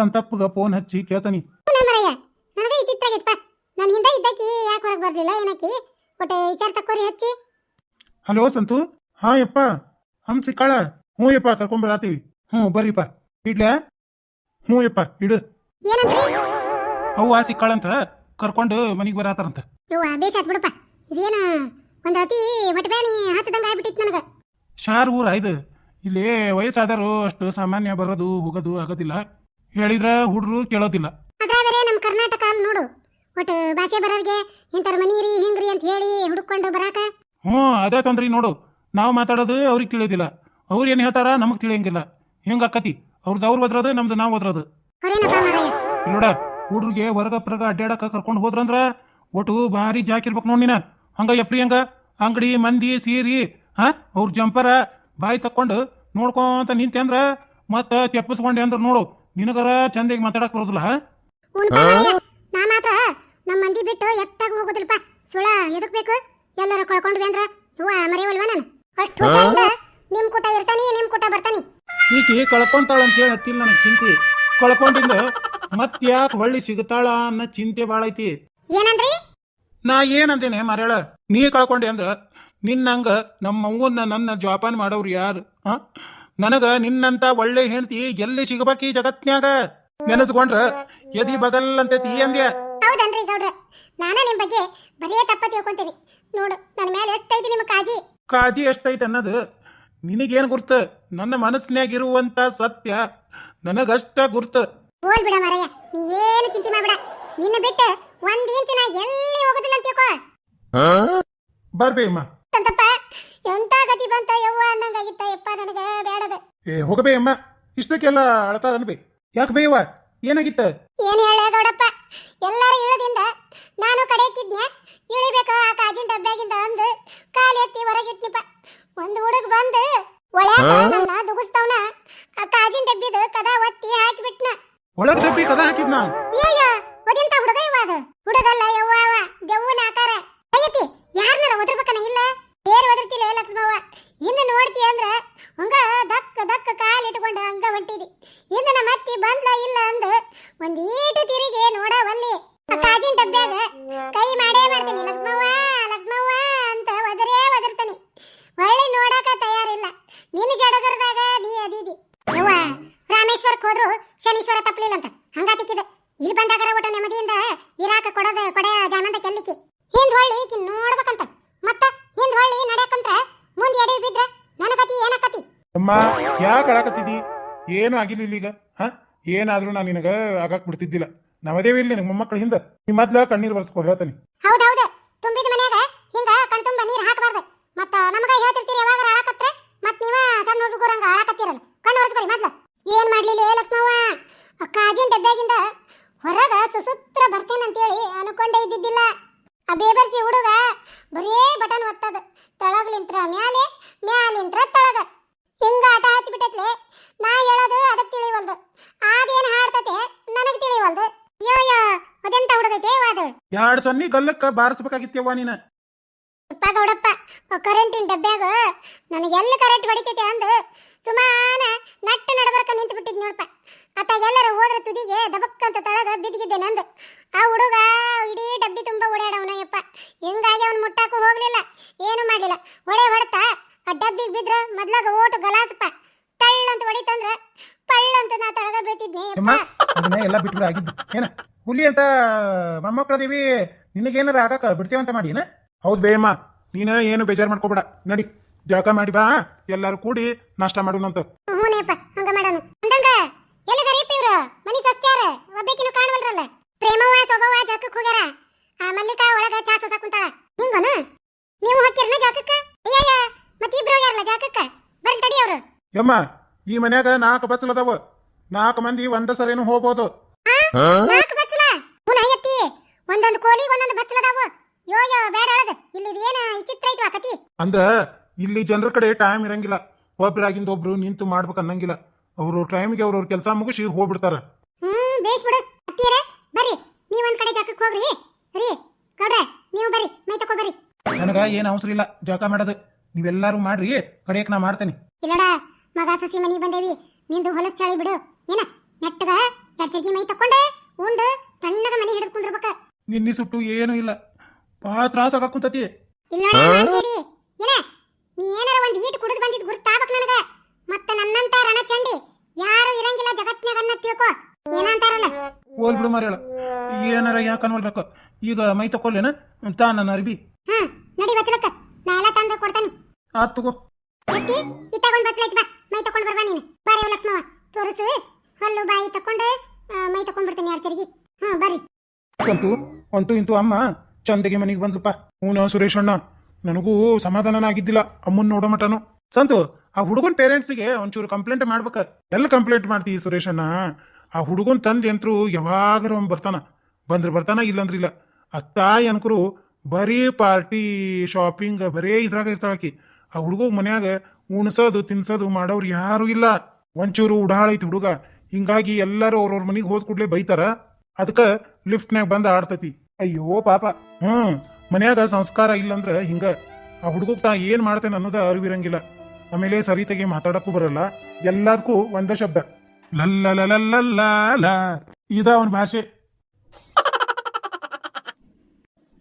ಸಂತಪ್ಪಗ phone ಹಚ್ಚಿ ಕೇಳ್ತಾನಿ. ನನಗೆ ಈ ಚಿತ್ರ ಆಗೈತಪ್ಪ ನಾನು ಹಿಂದೆ ಇದ್ದಕ್ಕಿ ಯಾಕೆ ಹೊರಗೆ ಬರಲಿಲ್ಲ ಏನಕ್ಕಿ? ಒಟ್ಟು ವಿಚಾರ ತಕ್ಕೋರಿ ಹಚ್ಚಿ. ಹಲೋ ಸಂತು. ಹಾ ಯಪ್ಪ ಹಮ್ ಸಿಕ್ಕಾಳ ಹ್ಞೂ ಯಪ್ಪ ಕರ್ಕೊಂಬರಾತೀವಿ ಹ್ಞೂ ಬರ್ರಿಪ್ಪ. ಇಡ್ಲ? ಹ್ಞೂ ಯಪ್ಪ ಇಡು. ಏನಂದ್ರಿ ಅವ್ವ ಸಿಕ್ಕಾಳಂತ ಕರ್ಕೊಂಡು ಮನೆಗೆ ಬರತಾರಂತ. ಇವ್ವ ಬೇಷ್ ಆತ್ ಬಿಡಪ್ಪ. ಇದೇನ ಒಂದ್ ಅತಿ ಹೊಟ್ಟೆ ಬ್ಯಾನಿ ಹತ್ತದಂಗ ಆಗ್ಬಿಟ್ಟಿತ್ತು ನನಗೆ. ಶಾರ್ ಊರ ಇದು ಇಲ್ಲಿ ವಯಸ್ಸಾದರು ಅಷ್ಟು ಸಾಮಾನ್ಯ ಬರೋದು ಹೋಗೋದು ಆಗೋದಿಲ್ಲ. ಹೇಳಿದ್ರ ಹುಡ್ರು ಕೇಳೋದಿಲ್ಲ. ನಮ್ಮ ಕರ್ನಾಟಕ ಅಲ್ಲಿ ನೋಡು. ಒಟ್ಟು ಭಾಷೆ ಬರೋರಿಗೆ ಇಂಥರ ಮನೀರಿ ಹಿಂಗ್ರಿ ಅಂತ ಹೇಳಿ ಹುಡುಕೊಂಡು ಬರಾಕ? ಹ್ಞೂ ಅದೇ ತೊಂದ್ರಿ ನೋಡು. ನಾವು ಮಾತಾಡೋದು ಅವ್ರಿಗೆ ತಿಳಿಯೋದಿಲ್ಲ ಅವ್ರು ಏನು ಹೇಳ್ತಾರ ನಮಗೆ ತಿಳಿಯಂಗಿಲ್ಲ. ಹೆಂಗೆ ಆಕತಿ ಅವ್ರದ್ದು ಅವ್ರು ಓದ್ರೋದು ನಮ್ದು ನಾವು ಓದ್ರೋದು ಮಾರಾಯ. ನೋಡ ಹುಡುಗರಿಗೆ ಹೊರಗ ಪ್ರಗ ಅಡ್ಡಾಡಕ ಕರ್ಕೊಂಡು ಹೋದ್ರಂದ್ರ ಒಟ್ಟು ಭಾರಿ ಜಾಕಿರ್ಬೇಕು ನೋಡಿ ನೀನ. ಹಂಗ ಎಪ್ರಿ ಹಂಗ? ಅಂಗಡಿ ಮಂದಿ ಸೀರಿ ಹಾ ಅವ್ರ ಜಂಪರ ಬಾಯಿ ತಕ್ಕೊಂಡು ನೋಡ್ಕೊಂತ ನಿಂತೆ ಅಂದ್ರ ಮತ್ತೆ ತೆಪ್ಪಿಸ್ಕೊಂಡೆ ಅಂದ್ರೆ ನೋಡು. ನಿನಗರ ಚಂದಿಗೆ ಮಾತಾಡಕ್ ಬರೋದಿಲ್ಲ ಹಾ? ನಾ ಮಾತ್ರ ನಮ್ಮ ಮಂದಿ ಬಿಟ್ಟು ಎತ್ತಾಗ ಹೋಗೋದಿಲ್ಪ ಸುಳ ಎದಕ್ ಬೇಕು? ಎಲ್ಲರ ಕಳ್ಕೊಂಡ್ವಿ ಅಂದ್ರ? ಹೂವ ಮರೆಯವಲ್ವ ನಾನು? ಅಷ್ಟು ನಿಮ್ ಕೂಟ ಇರ್ತಾನಿ ನಿಮ್ ಕೂಟ ಬರ್ತಾನಿ. ಈಕಿ ಕಳ್ಕೊಂತಾಳ ಅಂತ ಹೇಳಿ ಹತ್ತಿಲ್ಲ ನನಗೆ ಚಿಂತೆ. ಕಳ್ಕೊಂಡಿಂದ ಮತ್ ಯಾಕೆ ಹೊಳ್ಳಿ ಸಿಗತಾಳ ಅನ್ನೋ ಚಿಂತೆ ಬಾಳ ಐತಿ. ಏನಂದ್ರಿ? ನಾ ಏನಂದೇನೆ ಮರಳ ನೀ ಕಳ್ಕೊಂಡೆ ಅಂದ್ರ ನಿನ್ನಂಗ ನಮ್ಮ ಅವ್ವನ್ನ ನನ್ನ ಜೋಪಾನ ಮಾಡೋರು ಯಾರು? ಆ ನನಗ ನಿನ್ನಂತ ಒಳ್ಳೆ ಹೆಂಡತಿ ಎಲ್ಲಿ ಸಿಗಬೇಕಿ ಜಗತ್ನ್ಯಾಗ? ನೆನೆಸ್ಕೊಂಡ್ರ ಎದಿ ಬಗಲ್ ಅಂತೈತಿ ಅಂದ್ಯ. ಹೌದನ್ರಿ ಗೌಡ್ರ. ನಾನ ನಿಮ್ ಬಗ್ಗೆ ಬರೀ ತಪ್ಪ ತಿಳ್ಕೊಂತೀನಿ ನೋಡು ನನ್ನ ಮೇಲೆ ಎಷ್ಟೈತಿ ನಿಮ್ ಕಾಜಿ ಕಾಜಿ ಎಷ್ಟೈತೆ ಅನ್ನೋದು ನಿನಗೇನು ಗುರ್ತ? ನನ್ನ ಮನಸ್ನ್ಯಾಗ ಇರುವಂತ ಸತ್ಯ ನನಗಷ್ಟ ಗುರ್ತ. ಹೋಲ್ ಬಿಡ ಮಾರಯ್ಯ ನೀ ಏನು ಚಿಂತೆ ಮಾಡ್ಬಿಡ. ನಿನ್ನ ಬಿಟ್ಟು ಒಂದ್ ಇಂಚಿನ ಎಲ್ಲಿ ಹೋಗೋದಿಲ್ಲ ಅಂತ ತಿಳ್ಕೊ. ಬರ್ಬೇ ಅಮ್ಮ ತಂತಪ್ಪ. ಎಂತ ಗತಿ ಬಂತ ಯವ್ವ ಅನ್ನಂಗಾಗಿತ್ತ ಯಪ್ಪ ನನಗೆ ಬೇಡದ. ಏ ಹೋಗಬೇ ಅಮ್ಮ. ಇಷ್ಟಕ್ಕೆಲ್ಲ ಅಳ್ತಾರ ಅನ್ಬೇ. ಯಾಕೆ ಬೇವ ಏನಾಗಿತ್ತ? ಏನ್ ಹೇಳ ದೊಡಪ್ಪ ಎಲ್ಲಾರು ಇಳದಿಂದ ನಾನು ಕಡೆಕಿದ್ನೆ. ಇಳಿಬೇಕು ಆ ಕಾಜಿನ ಡಬ್ಬ್ಯಾಗಿಂದ ಅಂದು. ಕಾಲು ಎತ್ತಿ ಹೊರಗಿಟ್ನಿಪ್ಪ. ಒಂದು ಹುಡುಗ ಬಂದು ಒಳ್ಯಾಕ ನನ್ನ ದುಗುಸ್ತವ್ನ ಆ ಕಾಜಿನ ಡಬ್ಬಿದ ಕದ ಒತ್ತಿ ಹಾಕಿಬಿಟ್ನ ಒಳಗ್ ಡಬ್ಬಿ ಕದ ಹಾಕಿದ್ನ ಅಯ್ಯಯ್ಯ ಅದೆಂತ ಹುಡುಗ ಇವ ಅದು ಹುಡುಗಲ್ಲ ಯವ್ವ ಅವ ದೆವ್ವನ ಆಕಾರ ಅಯ್ಯತಿ ಯಾರನ್ನಾರ ಒದರ್ಬೇಕನ ಇಲ್ಲ ಬೇರೆ ಒದರ್ತಿಲ್ಲ ಲಕ್ಷ್ಮವ್ವ ಇನ್ನು ನೋಡ್ತಿ ಅಂದ್ರ ಹಂಗ ದಕ್ಕ ದಕ್ಕ ಕಾಲ್ ಇಟ್ಕೊಂಡು ಹಂಗ ಹೊಂಟಿದಿ ಇನ್ನು ನಮ್ಮ ಅತ್ತಿ ಬಂದ್ಲ ಇಲ್ಲ ಅಂದ ಒಂದ್ ಈಟು ತಿರುಗಿ ನೋಡವಲ್ಲಿ ಆ ಕಾಜಿನ ಡಬ್ಬ್ಯಾಗ ಕೈ ಮಾಡೇ ಮಾಡ್ತೀನಿ ಲಕ್ಷ್ಮವ್ವ ಲಕ್ಷ್ಮವ್ವ ಅಂತ ಒದರೇ ಒದರ್ತಾನೆ ಹೊಳ್ಳಿ ನೋಡಾಕ ತಯಾರಿಲ್ಲ ನಿನ್ನ ಜಡಗರದಾಗ ನೀ ಅದೀದಿ ಯವ್ವ ರಾಮೇಶ್ವರಕ್ಕೆ ಹೋದ್ರು ಶನೀಶ್ವರ ತಪ್ಪಲಿಲ್ಲ ಅಂತ ಹಂಗಾತಿಕ್ಕಿದೆ. ಇಲ್ಲಿ ಬಂದಾಗ ಒಟ್ಟು ನೆಮ್ಮದಿಯಿಂದ ಇರಾಕ ಕೊಡದ ಕೊಡೆಯ ಜಾಮಂದ ಕೆಲ್ಲಿಕ್ಕಿ? ಹಿಂದ್ ಹೊಳ್ಳಿ ಈಕಿ ನೋಡ್ಬೇಕಂತ. ಮತ್ತ ಹಿಂದ್ ಹೊಳ್ಳಿ ನಡೆಯಕಂತ ಮುಂದ್ ಎಡೆ ಬಿದ್ರ ನನಗತಿ ಏನಕತಿ? ಅಮ್ಮ ಯಾಕೆ ಅಳಕತ್ತಿದ್ದಿ ಏನು ಆಗಿಲ್ಲ ಇಲ್ಲೀಗ? ಹಾ? ಏನಾದ್ರೂ ನಾನು ನಿನಗ ಆಗಾಕ್ ಬಿಡ್ತಿದ್ದಿಲ್ಲ. ನವದೇವಿ ಇಲ್ಲಿ ನಿಮ್ಮ ಮೊಮ್ಮಕ್ಕಳ ಹಿಂದ. ನಿಮ್ಮ ಮೊದ್ಲ ಕಣ್ಣೀರು ಬರ್ಸ್ಕೊ ಹೇಳ್ತಾನೆ. ಹೌದೌದು ತುಂಬಿದ ಮನ್ಯಾಗ ಹಿಂಗ ಕಣ್ ತುಂಬ ನೀರ್ ಹಾಕಬಾರ್ದು ಮತ್ತ ನಮಗ ಹೇಳ್ತಿರ್ತೀರಿ ಯಾವಾಗ ಅಳಕತ್ರ ಮತ್ ನೀವ ಸಣ್ಣ ಹುಡುಗರಂಗ ಅಳಕತ್ತಿರಲ್ಲ ಕಣ್ಣು ಒರೆಸ್ಕೊರಿ ಮೊದ್ಲ ಏನ್ ಮಾಡ್ಲಿಲ್ಲ ಏ ಲಕ್ಷ್ಮವ್ವ ಆ ಕಾಜಿನ ಡಬ್ಬ್ಯಾಗಿಂದ ಹೊರಗ ಸುಸೂತ್ರ ಬರ್ತೇನಂತೇಳಿ ಅನ್ಕೊಂಡೇ ಇದ್ದಿದ್ದಿಲ್ಲ ಆ ಬೇಬರ್ಜಿ ಹುಡುಗ ಬರೇ ಬಟನ್ ಒತ್ತದ ತಳಗ್ಲಿಂತ್ರ ಮ್ಯಾಲೆ ಮ್ಯಾಲಿಂತ್ರ ತಳಗ ಹಿಂಗ ಆಟ ನಾ ಹೇಳೋದು ಅದಕ್ಕೆ ತಿಳಿವಲ್ದು. ಅದೇನ್ ಹಾಡ್ತತೆ ನನಗೆ ತಿಳಿವಲ್ದು. ಯೋ ಯೋ ಅದೆಂತ ಹುಡುಗೈತೆ ಅದು ಎರಡು ಸೊನ್ನಿ ಗಲ್ಲಕ್ಕ ಬಾರಿಸ್ಬೇಕಾಗಿತ್ತವ್ವ ನೀನ. ಅಪ್ಪ ಗೌಡಪ್ಪ ಕರೆಂಟಿನ ಡಬ್ಬ್ಯಾಗ ನನಗೆ ಎಲ್ಲಿ ಕರೆಂಟ್ ಹೊಡಿತೈತೆ ಅಂದು ಸುಮಾನ ನಟ್ಟ ನಡಬರ್ಕ ನಿಂತು ಬಿಟ್ಟಿದ್ ನೋಡಪ್ಪ. ಅತ್ತ ಎಲ್ಲರ ಹೋದ್ರ ತುದಿಗೆ ದಬಕ್ಕಂತ ತಳಗ ಬಿದ್ದಿಗಿದ್ದೆ ನಂದು. ಆ ಹುಡುಗ ಇಡೀ ಡಬ್ಬಿ ತುಂಬ ಓಡಾಡವನ ಯಪ್ಪ. ಹಿಂಗಾಗಿ ಅವನು ಮುಟ್ಟಾಕು ಹೋಗ್ಲಿಲ್ಲ ಏನು ಮಾಡಿಲ್ಲ ಹೊಡೆ ಹೊಡ್ತಾ ಆ ಡಬ್ಬಿಗೆ ಬಿದ್ರ ಮೊದ್ಲಾಗ ಓಟು ಗಲಾಸಪ್ಪ. ಟಳ್ಳಂತ ಹೊಡಿತಂದ್ರ ಪಳ್ಳಂತ ನಾ ತಳಗ ಬೀಳ್ತಿದ್ನೆ ಅಮ್ಮ ಅದನ್ನ ಎಲ್ಲ ಬಿಟ್ಬಿಡ ಆಗಿದ್ದು. ಏನ? ಹುಲಿ ಅಂತ ಮೊಮ್ಮಕ್ಕಳದೇವಿ ನಿನಗೇನಾರ ಆಗಾಕ ಬಿಡ್ತೇವಂತ ಮಾಡಿ ಏನ? ಹೌದು ಬೇಯಮ್ಮ ನೀನ ಏನು ಬೇಜಾರು ಮಾಡ್ಕೋಬೇಡ. ನಡಿ ಜಳಕ ಮಾಡಿ ಬಾ. ಎಲ್ಲಾರು ಕೂಡಿ ನಾಷ್ಟ ಮಾಡೋಣಂತ ಹೂನೇಪ್ಪ ಹಂಗ ಮಾಡೋಣ. ಅಂದಂಗ ಗರೀಪ್ ಇವ್ರು? ಮನಿ ಸತ್ಯಾರ ಒಬ್ಬೇಕಿನ ಕಾಣವಲ್ರಲ್ಲ. ಪ್ರೇಮವ ಸೊಬವ ಜಳಕಕ್ಕೆ ಹೋಗ್ಯಾರ. ಆ ಮಲ್ಲಿಕಾ ಒಳಗ ಚಾ ಸೊಸ ಕುಂತಾಳ. ನಿಂಗನ ನೀವು ಹೋಗ್ತಿರ್ನ ಜಳಕಕ್ಕ? ಅಯ್ಯಯ್ಯ ಮತ್ತೆ ಇಬ್ರು ಹೋಗ್ಯಾರಲ್ಲ ಜಳಕಕ್ಕ? ಬರ್ಲಿ ತಡಿ ಅವ್ರು. ಯಮ್ಮ ಈ ಮನ್ಯಾಗ ನಾಲ್ಕು ಬಚ್ಚಲದವ ನಾಲ್ಕು ಮಂದಿ ಒಂದ ಸರಿನು ಹೋಗ್ಬೋದು. ನಾಲ್ಕು ಬಚ್ಚಲ? ಹುನ ಎತ್ತಿ ಒಂದೊಂದು ಕೋಲಿ ಒಂದೊಂದು ಬಚ್ಚಲದಾವು ಯೋ ಯೋ ಬೇಡ ಹೇಳದು. ಇಲ್ಲಿ ಏನ ವಿಚಿತ್ರ ಐತ್ವಾ ಕತಿ? ಅಂದ್ರ ಇಲ್ಲಿ ಜನರ ಕಡೆ ಟೈಮ್ ಇರಂಗಿಲ್ಲ. ಒಬ್ರಾಗಿಂದ ಒಬ್ರು ನಿಂತು ಮಾಡ್ಬೇಕು ಅನ್ನಂಗಿಲ್ಲ. ಅವರು ಟೈಮ್ಗೆ ಅವ್ರವ್ರ ಕೆಲಸ ಮುಗಿಸಿ ಹೋಗ್ಬಿಡ್ತಾರ. ಹ್ಮ್ ಬೇಸ್ ಬಿಡು. ಅತ್ತಿಯರ ಬರ್ರಿ. ನೀವ್ ಒಂದ್ ಕಡೆ ಜಳಕಕ್ಕೆ ಹೋಗ್ರಿ. ರೀ ಗೌಡ್ರೆ ನೀವು ಬರ್ರಿ. ಮೈ ತಕೋ ಬರ್ರಿ. ನನಗ ಏನ್ ಅವಸರ ಇಲ್ಲ. ಜಳಕ ಮಾಡೋದು. ನೀವೆಲ್ಲಾರು ಮಾಡ್ರಿ. ಕಡೆಯಕ್ ನಾ ಮಾಡ್ತೇನೆ. ಇಲ್ಲಡ ಮಗ ಸಸಿ ಮನಿ ಬಂದೇವಿ ನಿಂದು ಹೊಲಸ್ ಚಾಳಿ ಬಿಡು. ಏನ ನೆಟ್ಟಗ ಎರಡು ಚರ್ಗಿ ಮೈ ತಕೊಂಡೆ ಉಂಡು ತಣ್ಣಗ ಮನೆ ಹಿಡಿದು ಕುಂದ್ರಬೇಕ. ನಿನ್ನಿ ಸುಟ್ಟು ಏನೂ ಇಲ್ಲ. ಭಾಳ ತ್ರಾಸ ಆಗಾಕುಂತತಿ ಇಲ್ಲ ನೋಡಿ ಏನ ನೀ ಏನಾರ ಒಂದು ಈಟ್ ಕುಡಿದು ಬಂದಿದ್ ಗುರ್ತಾಬಕ್ ನನಗೆ. ಮತ್ತೆ ನನ್ನಂತ ರಣಚಂಡಿ ಯಾರು ಇರಂಗಿಲ್ಲ ಜಗತ್ನ್ಯಾಗ ಅನ್ನ ತಿಳ್ಕೊ. ಏನಂತಾರಲ್ಲ ಹೋಲ್ ಬಿಡು ಮಾರ್ಯಾಳ. ಏನಾರ ಯಾಕೆ ಅನ್ವಲ್ಬೇಕು? ಈಗ ಮೈ ತಕೊಳ್ಳೇನ ತಾ ನನ್ನ ಅರ್ಬಿ. ಹ್ಮ್ ನಡಿ ಬಚ್ಚಲಕ್ಕ ನಾ ಎಲ್ಲ ತಂದು ಕೊಡ್ತಾನಿ. ಆತ್ ತಗೋ. ಎತ್ತಿ ತಗೊಂಡ್ ಬಚ್ಚಲೈತಿ ಬಾ. ಮೈ ತಕೊಂಡ್ ಬರ್ಬಾ ನೀನು. ಬಾರಿ ಲಕ್ಷ್ಮವ ತೋರಿಸು. ಹಲ್ಲು ಬಾಯಿ ತಕೊಂಡು ಮೈ ತಕೊಂಡ್ ಬಿಡ್ತೀನಿ ಯಾರ್ ಚರ್ಗಿ. ಹ್ಮ್ ಬರ್ರಿ. ಸಂತು ಅಂತೂ ಇಂತೂ ಅಮ್ಮ ಚಂದಗೆ ಮನೆಗೆ ಬಂದ್ಲಪ್ಪ ಹ್ಞೂ ಸುರೇಶ್ ಅಣ್ಣ. ನನಗೂ ಸಮಾಧಾನನ ಆಗಿದ್ದಿಲ್ಲ ಅಮ್ಮನ್ ನೋಡೋ ಮಟನು ಸಂತು, ಆ ಹುಡುಗನ ಪೇರೆಂಟ್ಸಿಗೆ ಒಂಚೂರು ಕಂಪ್ಲೇಂಟ್ ಮಾಡ್ಬೇಕ. ಎಲ್ಲ ಕಂಪ್ಲೇಂಟ್ ಮಾಡ್ತೀವಿ ಸುರೇಶ್ ಅಣ್ಣ? ಆ ಹುಡುಗನ ತಂದೆ ಅಂತರೂ ಯಾವಾಗರ ಅವ್ನು ಬರ್ತಾನ. ಬಂದ್ರೆ ಬರ್ತಾನ, ಇಲ್ಲಂದ್ರೆ ಇಲ್ಲ. ತಾಯಿ ಅನ್ಕರು ಬರೀ ಪಾರ್ಟಿ ಶಾಪಿಂಗ್ ಬರೀ ಇದ್ರಾಗ ಇರ್ತಾಳಕಿ ಆ ಹುಡುಗ ಮನ್ಯಾಗ ಉಣ್ಸೋದು, ತಿನ್ಸೋದು ಮಾಡೋರು ಯಾರು ಇಲ್ಲ. ಒಂಚೂರು ಉಡಾಳೈತಿ ಹುಡುಗ. ಹಿಂಗಾಗಿ ಎಲ್ಲರೂ ಅವ್ರವ್ರ ಮನೆಗೆ ಹೋದ್ ಕೂಡ್ಲೆ ಬೈತಾರ. ಅದಕ್ಕ ಲಿಫ್ಟ್ನ್ಯಾಗ ಬಂದು ಆಡ್ತತಿ. ಅಯ್ಯೋ ಪಾಪ. ಹ್ಮ್, ಮನ್ಯಾಗ ಸಂಸ್ಕಾರ ಇಲ್ಲಂದ್ರ ಹಿಂಗ. ಆ ಹುಡುಗ ತಾ ಏನ್ ಮಾಡ್ತೇನೆ ಅನ್ನೋದ ಅರಿವಿರಂಗಿಲ್ಲ. ಆಮೇಲೆ ಸರಿತೆಗೆ ಮಾತಾಡಕ್ಕೂ ಬರಲ್ಲ. ಎಲ್ಲದಕ್ಕೂ ಒಂದ ಶಬ್ದ. ಲಲ್ಲ ಇದ ಅವನ ಭಾಷೆ.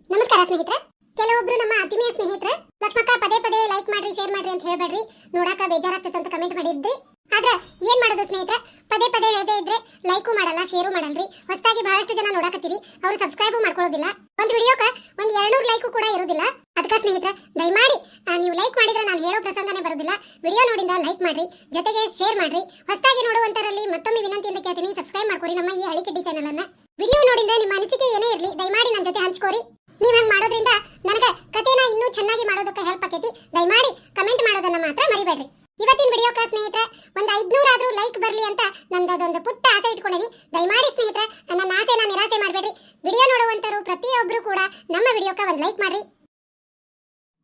ನಮಸ್ಕಾರ ಸ್ನೇಹಿತರೆ. ಕೆಲವೊಬ್ರು ನಮ್ಮ ಆತ್ಮೀಯ ಸ್ನೇಹಿತರೆ, ಲಕ್ಷ್ಮಕ್ಕ ಪದೇ ಪದೇ ಲೈಕ್ ಮಾಡ್ರಿ ಶೇರ್ ಮಾಡ್ರಿ ಅಂತ ಹೇಳ್ಬೇಡ್ರಿ. ನೋಡಾಕ ಬೇಜಾರಾಗ್ತದೆ ಅಂತ ಕಮೆಂಟ್ ಮಾಡಿದ್ರಿ. ಆದ್ರೆ, ಏನ್ ಮಾಡೋದು ಸ್ನೇಹಿತರೆ? ಪದೇ ಪದೇ ಹೇಳದೇ ಇದ್ರೆ ಲೈಕು ಮಾಡಲ್ಲ ಶೇರು ಮಾಡಲ್ರಿ. ಹೊಸದಾಗಿ ಬಹಳಷ್ಟು ಜನ ನೋಡಾಕತ್ತೀರಿ. ಅವರು ಸಬ್ಸ್ಕ್ರೈಬ್ ಮಾಡ್ಕೊಳ್ಳೋದಿಲ್ಲ. ಒಂದು ವಿಡಿಯೋಕ ಒಂದ್ ಎರಡ್ನೂರು ಲೈಕು ಕೂಡ ಇರೋದಿಲ್ಲ. ಅದಕ್ಕ ಸ್ನೇಹಿತರೆ, ದಯಮಾಡಿ ನೀವು ಲೈಕ್ ಮಾಡಿದ್ರೆ ನಾನು ಹೇಳೋ ಪ್ರಸಂಗನೇ ಬರೋದಿಲ್ಲ. ವಿಡಿಯೋ ನೋಡಿದ ಲೈಕ್ ಮಾಡ್ರಿ. ಜೊತೆಗೆ ಶೇರ್ ಮಾಡ್ರಿ. ಹೊಸದಾಗಿ ನೋಡುವಂತರಲ್ಲಿ ಮತ್ತೊಮ್ಮೆ ವಿನಂತಿ ಅಂತ ಕೇಳ್ತೀನಿ. ಸಬ್ಸ್ಕ್ರೈಬ್ ಮಾಡ್ಕೊರಿ ನಮ್ಮ ಈ ಹಳಿಕೆಡ್ಡಿ ಚಾನಲ್ ಅನ್ನ. ವಿಡಿಯೋ ನೋಡಿದ್ರೆ ನಿಮ್ಮ ಅನಿಸಿಕೆ ಏನೇ ಇರಲಿ, ದಯಮಾಡಿ ನನ್ನ ಜೊತೆ ಹಂಚ್ಕೋರಿ. ನೀವ್ ಹಂಗ್ ಮಾಡೋದ್ರಿಂದ ನನಗ ಕಥೆನ ಇನ್ನೂ ಚೆನ್ನಾಗಿ ಮಾಡೋದಕ್ಕೆ ಹೆಲ್ಪ್ ಆಕೈತಿ. ದಯಮಾಡಿ ಕಮೆಂಟ್ ಮಾಡೋದನ್ನ ಮಾತ್ರ ಮರಿಬೇಡ್ರಿ. ಇವತ್ತಿನ ವಿಡಿಯೋಕ ಸ್ನೇಹಿತರೆ ಒಂದ್ ಐದ್ನೂರಾದ್ರೂ ಲೈಕ್ ಬರ್ಲಿ ಅಂತ ನಂದದೊಂದು ಪುಟ್ಟ ಆಸೆ ಇಟ್ಕೊಂಡಿನಿ. ದಯಮಾಡಿ ಸ್ನೇಹಿತರೆ ನನ್ನ ಆಸೆನ ನಿರಾಸೆ ಮಾಡಬೇಡ್ರಿ. ವಿಡಿಯೋ ನೋಡುವಂತರು ಪ್ರತಿಯೊಬ್ರು ಕೂಡ ನಮ್ಮ ವಿಡಿಯೋಕ್ಕೆ ಒಂದು ಲೈಕ್ ಮಾಡ್ರಿ.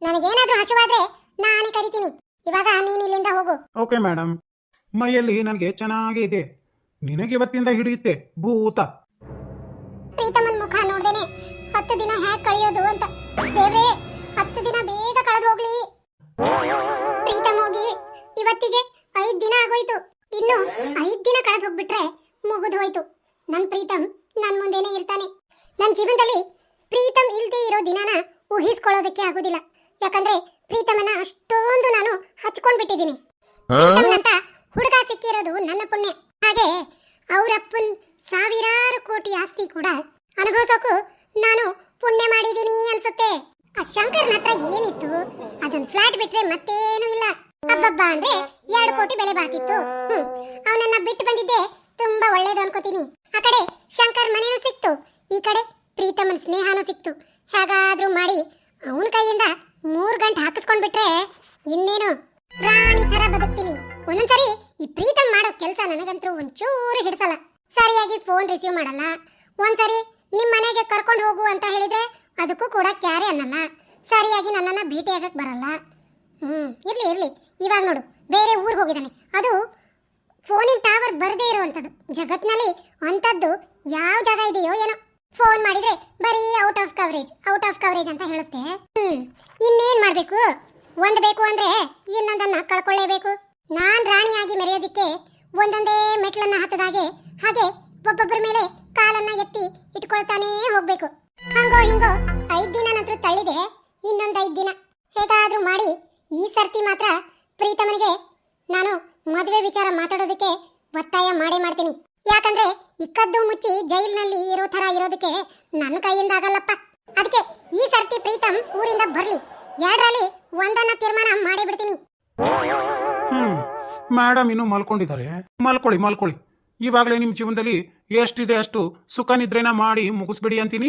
ನನಗೇನಾದ್ರೂ ಹಸುವಾದ್ರೆ ನಾನೇ ಕರಿತೀನಿ. ಇವಾಗ ನೀನ್ ಇಲ್ಲಿಂದ ಹೋಗು. ಓಕೆ ಮೇಡಮ್ ಮೈಯಲ್ಲಿ ನನಗೆ ಚೆನ್ನಾಗಿ ಇದೆ. ನಿನಗೆ ಇವತ್ತಿಂದ ಹಿಡಿಯುತ್ತೆ ಭೂತ. ಪ್ರೀತಮನ್ ಮುಖ ನೋಡ್ದೇನೆ. ಹತ್ತು ದಿನ ಹ್ಯಾಕ್ ಕಳೆಯೋದು ಅಂತ. ದೇವ್ರೇ ಹತ್ತು ದಿನ ಬೇಗ ಕಳೆದು ಹೋಗ್ಲಿ. ಪ್ರೀತಮ್ ಹೋಗಿ ಇವತ್ತಿಗೆ ಐದ್ ದಿನ ಆಗೋಯ್ತು. ಇನ್ನು ಐದ್ ದಿನ ಕಳೆದು ಹೋಗ್ಬಿಟ್ರೆ ಮುಗಿದು ಹೋಯ್ತು. ನನ್ ಪ್ರೀತಮ್ ನನ್ ಮುಂದೆನೆ ಇರ್ತಾನೆ. ನನ್ ಜೀವನದಲ್ಲಿ ಪ್ರೀತಮ್ ಇಲ್ದೇ ಇರೋ ದಿನನ ಊಹಿಸ್ಕೊಳ್ಳೋದಕ್ಕೆ ಆಗೋದಿಲ್ಲ. ಯಾಕಂದ್ರೆ ಪ್ರೀತಮನ್ನ ಅಷ್ಟೊಂದು ನಾನು ಹಚ್ಕೊಂಡ್ ಬಿಟ್ಟಿದ್ದೀನಿ ಅಂತ ಹುಡುಗ ಸಿಕ್ಕಿರೋದು ನನ್ನ ಪುಣ್ಯ. ಹಾಗೆ ಅವರಪ್ಪನ್ ಸಾವಿರಾರು ಕೋಟಿ ಆಸ್ತಿ ಕೂಡ ಅನುಭವಿಸೋಕು ನಾನು ಪುಣ್ಯ ಮಾಡಿದೀನಿ ಅನ್ಸುತ್ತೆ. ಆ ಶಂಕರ್ ಹತ್ರ ಏನಿತ್ತು? ಅದನ್ ಫ್ಲಾಟ್ ಬಿಟ್ರೆ ಮತ್ತೇನು ಇಲ್ಲ. ಅಬ್ಬಬ್ಬ ಅಂದ್ರೆ ಎರಡು ಕೋಟಿ ಬೆಲೆ ಬಾಕಿತ್ತು. ಹ್ಮ್, ಅವನನ್ನ ಬಿಟ್ಟು ಬಂದಿದ್ದೆ ತುಂಬಾ ಒಳ್ಳೇದು ಅನ್ಕೋತೀನಿ. ಆ ಕಡೆ ಶಂಕರ್ ಮನೇನು ಸಿಕ್ತು. ಈ ಕಡೆ ಪ್ರೀತಮನ್ ಸ್ನೇಹನೂ ಸಿಕ್ತು. ಹೇಗಾದ್ರೂ ಮಾಡಿ ಅವನ ಕೈಯಿಂದ ಮೂರ್ ಗಂಟೆ ಹಾಕಿಸ್ಕೊಂಡ್ಬಿಟ್ರೆ ಇನ್ನೇನು? ರಾಣಿ ತರ ಬದುಕ್ತೀನಿ. ಒಂದೊಂದ್ಸರಿ ಈ ಪ್ರೀತಮ್ ಮಾಡೋ ಕೆಲಸ ನನಗಂತೂ ಒಂಚೂರು ಹಿಡಿಸಲ್ಲ. ಸರಿಯಾಗಿ ಫೋನ್ ರಿಸೀವ್ ಮಾಡಲ್ಲ. ಒಂದ್ಸರಿ ನಿಮ್ ಮನೆಗೆ ಕರ್ಕೊಂಡು ಹೋಗು ಅಂತ ಹೇಳಿದ್ರೆ ಅದಕ್ಕೂ ಕೂಡ ಕ್ಯಾರೆ ಅನ್ನಲ್ಲ ಸರಿಯಾಗಿ ನನ್ನನ್ನು ಭೇಟಿ ಆಗಕ್ ಬರಲ್ಲ. ಹ್ಞೂ ಇರಲಿ ಇರಲಿ. ಇವಾಗ ನೋಡು, ಬೇರೆ ಊರಿಗೆ ಹೋಗಿದ್ದಾನೆ ಅದು ಫೋನಿನ ಟವರ್ ಬರದೇ ಇರುವಂಥದ್ದು ಜಗತ್ತಿನಲ್ಲಿ ಅಂಥದ್ದು ಯಾವ ಜಾಗ ಇದೆಯೋ ಏನೋ. ಫೋನ್ ಮಾಡಿದರೆ ಬರೀ out of coverage out of coverage ಅಂತ ಹೇಳುತ್ತೆ. ಹ್ಞೂ ಇನ್ನೇನು ಮಾಡಬೇಕು? ಒಂದು ಬೇಕು ಅಂದರೆ ಇನ್ನೊಂದನ್ನು ಕಳ್ಕೊಳ್ಳೇಬೇಕು. ನಾನು ರಾಣಿಯಾಗಿ ಮೆರೆಯೋದಕ್ಕೆ ಒಂದೊಂದೇ ಮೆಟ್ಲನ್ನು ಹತ್ತದಾಗೆ ಹಾಗೆ ಒಬ್ಬೊಬ್ಬರ ಮೇಲೆ ಕಾಲನ್ನ ಎತ್ತಿ ಇಟ್ಕೊಳ್ತಾನೇ ಹೋಗ್ಬೇಕು. ಹಂಗೋ ಹಿಂಗೋ ಐದ್ ದಿನ ನಂತರ ತಳ್ಳಿದೆ, ಇನ್ನೊಂದ್ ಐದ್ ದಿನ. ಹೇಗಾದ್ರೂ ಮಾಡಿ ಈ ಸರ್ತಿ ಮಾತ್ರ ಪ್ರೀತಮನಿಗೆ ನಾನು ಮದುವೆ ವಿಚಾರ ಮಾತಾಡೋದಕ್ಕೆ ಒತ್ತಾಯ ಮಾಡೇ ಮಾಡ್ತೀನಿ. ಯಾಕಂದ್ರೆ ಇಕ್ಕದ್ದು ಮುಚ್ಚಿ ಜೈಲಿನಲ್ಲಿ ಇರೋ ತರ ಇರೋದಕ್ಕೆ ನನ್ನ ಕೈಯಿಂದ ಆಗಲ್ಲಪ್ಪ. ಅದಕ್ಕೆ ಈ ಸರ್ತಿ ಪ್ರೀತಮ್ ಊರಿಂದ ಬರ್ಲಿ. ಎರಡರಲ್ಲಿ ಒಂದನ್ನ ತೀರ್ಮಾನ ಮಾಡೇ ಬಿಡ್ತೀನಿ. ಹ್ಮ್ ಮೇಡಮ್ ಇನ್ನು ಮಲ್ಕೊಂಡಿದ್ದಾರೆ. ಮಲ್ಕೊಳ್ಳಿ ಮಲ್ಕೊಳ್ಳಿ. ಇವಾಗಲೇ ನಿಮ್ಮ ಜೀವನದಲ್ಲಿ ಎಷ್ಟಿದೆ ಅಷ್ಟು ಸುಖ ನಿದ್ರೆನ ಮಾಡಿ ಮುಗಿಸ್ಬಿಡಿ ಅಂತೀನಿ.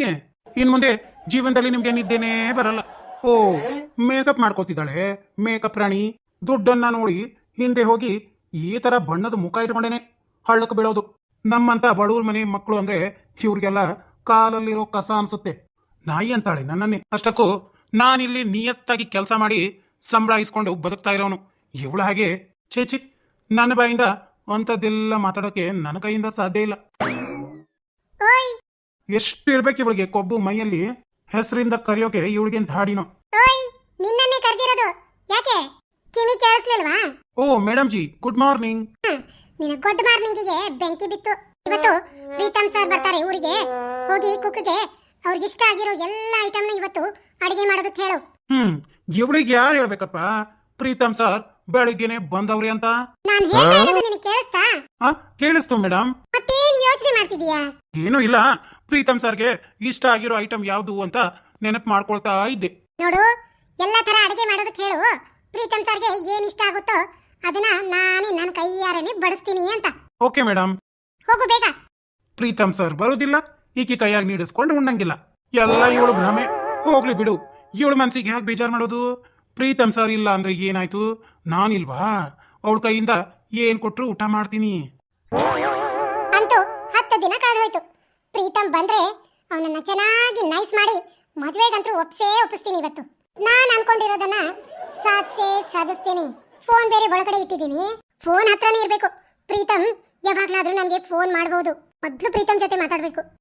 ಇನ್ನು ಮುಂದೆ ಜೀವನದಲ್ಲಿ ನಿಮ್ಗೆ ನಿದ್ದೆನೇ ಬರಲ್ಲ. ಓ ಮೇಕಪ್ ಮಾಡ್ಕೋತಿದ್ದಾಳೆ. ಮೇಕಪ್ ರಾಣಿ, ದುಡ್ಡನ್ನ ನೋಡಿ ಹಿಂದೆ ಹೋಗಿ ಈ ತರ ಬಣ್ಣದ ಮುಖ ಇಟ್ಕೊಂಡೇನೆ. ಹಳ್ಳಕ್ಕೆ ಬೀಳೋದು. ನಮ್ಮಂತ ಬಡವ್ರ ಮನೆ ಮಕ್ಕಳು ಅಂದ್ರೆ ಇವ್ರಿಗೆಲ್ಲ ಕಾಲಲ್ಲಿರೋ ಕಸ ಅನ್ಸುತ್ತೆ. ನಾಯಿ ಅಂತಾಳೆ ನನ್ನನ್ನೇ. ಅಷ್ಟಕ್ಕೂ ನಾನಿಲ್ಲಿ ನಿಯತ್ತಾಗಿ ಕೆಲಸ ಮಾಡಿ ಸಂಬಳ ಇಸ್ಕೊಂಡು ಬದುಕ್ತಾ ಇರೋನು. ಇವಳ ಹಾಗೆ ಚೇಚಿ ನನ್ನ ಬಾಯಿಂದ ಅಂಥದ್ದೆಲ್ಲ ಮಾತಾಡೋಕೆ ನನ್ನ ಕೈಯಿಂದ ಸಾಧ್ಯ ಇಲ್ಲ. ಎಷ್ಟು ಇರ್ಬೇಕು ಇವಳಿಗೆ ಕೊಬ್ಬು ಮೈಯಲ್ಲಿ ಹೆಸರಿಂದ ಕರೆಯೋಕೆ ಇವಳಿಗೆ ಧಾಡಿನೋ. ನಿನ್ನನ್ನೇ ಕರೆದಿರೋದು. ಯಾಕೆ? ಕಿವಿ ಕೇಳಿಸ್ಲಿಲ್ವಾ? ಓ ಮೇಡಮ್ ಜಿ ಗುಡ್ ಮಾರ್ನಿಂಗ್. ನಿನ್ನ ಗುಡ್ ಮಾರ್ನಿಂಗಿಗೆ ಬೆಂಕಿ ಬಿತ್ತು. ಇವತ್ತು ಪ್ರೀತಮ್ ಸರ್ ಬರ್ತಾರೆ ಊರಿಗೆ. ಹೋಗಿ ಕುಕ್ಗೆ ಅವ್ರಿಗೆ ಇಷ್ಟ ಆಗಿರೋ ಎಲ್ಲ ಐಟಮ್ನ ಇವತ್ತು ಅಡಿಗೆ ಮಾಡೋದಕ್ಕೆ ಹೇಳು. ಹ್ಮ್ ಇವಳಿಗೆ ಯಾರು ಹೇಳ್ಬೇಕಪ್ಪ? ಪ್ರೀತಮ್ ಸರ್ ಬೆಳಿಗ್ಗೆನೆ ಬಂದವ್ರಿ ಅಂತ? ನಾನು ಹೇಳ್ತಾ ಇರೋದು ನಿನಗೆ ಕೇಳಿಸ್ತಾ? ಆ ಕೇಳಿಸ್ತು ಮೇಡಮ್. ಏನು ಯೋಚನೆ ಮಾಡ್ತಿದೀಯಾ? ಏನೂ ಇಲ್ಲ. ಪ್ರೀತಮ್ ಸರ್ಗೆ ಇಷ್ಟ ಆಗಿರೋ ಐಟಮ್ ಯಾವ್ದು ಅಂತ ನೆನಪು ಮಾಡ್ಕೊಳ್ತಾ ಇದ್ದೆ. ನೋಡು ಎಲ್ಲಾ ತರ ಅಡಿಗೆ ಮಾಡೋದಕ್ಕೆ ಕೇಳು. ಪ್ರೀತಮ್ ಸರ್ಗೆ ಏನ್ ಇಷ್ಟ ಆಗುತ್ತೋ ಅದನ್ನ ನಾನೇ ನನ್ನ ಕೈಯಾರನೆ ಬಡಿಸ್ತೀನಿ ಅಂತ. Okay madam. ಹೋಗು ಬೇಗ. ಪ್ರೀತಮ್ ಸರ್ ಬರೋದಿಲ್ಲ. ಈಕಿ ಕೈಯಾಗಿ ನೀಡಿಸ್ಕೊಂಡು ಉಣ್ಣಂಗಿಲ್ಲ. ಎಲ್ಲ ಇವಳು ಭ್ರಮೆ. ಹೋಗ್ಲಿ ಬಿಡು. ಇವಳು ಮನ್ಸಿಗೆ ಯಾಕೆ ಬೇಜಾರು ಮಾಡೋದು? ಪ್ರೀತಮ್ ಸರ್ ಇಲ್ಲ ಅಂದ್ರೆ ಏನಾಯ್ತು? ನಾನಿಲ್ವಾ? ಅವಳ ಕೈಯಿಂದ ಏನ್ ಕೊಟ್ರು ಊಟ ಮಾಡ್ತೀನಿ? ಅಂತೂ ಹತ್ತು ದಿನ ಕಳೆದೋಯ್ತು. ಪ್ರೀತಮ್ ಬಂದ್ರೆ ಅವನನ್ನ ಚೆನ್ನಾಗಿ ನೈಸ್ ಮಾಡಿ ಮದ್ವೆಗಂತೂ ಒಪ್ಸೇ ಒಪ್ಪಿಸ್ತೀನಿ ಇವತ್ತು. ನಾನ್ ಅನ್ಕೊಂಡಿರೋದನ್ನ ಸಾಧಿಸೇ ಸಾಧಿಸ್ತೀನಿ. ಫೋನ್ ಬೇರೆ ಒಳಗಡೆ ಇಟ್ಟಿದ್ದೀನಿ. ಫೋನ್ ಹತ್ರನೇ ಇರ್ಬೇಕು. ಪ್ರೀತಮ್ ಯಾವಾಗ್ಲಾದ್ರೂ ನನಗೆ ಫೋನ್ ಮಾಡಬಹುದು ಮೊದ್ಲು ಪ್ರೀತಮ್ ಜೊತೆ ಮಾತಾಡ್ಬೇಕು.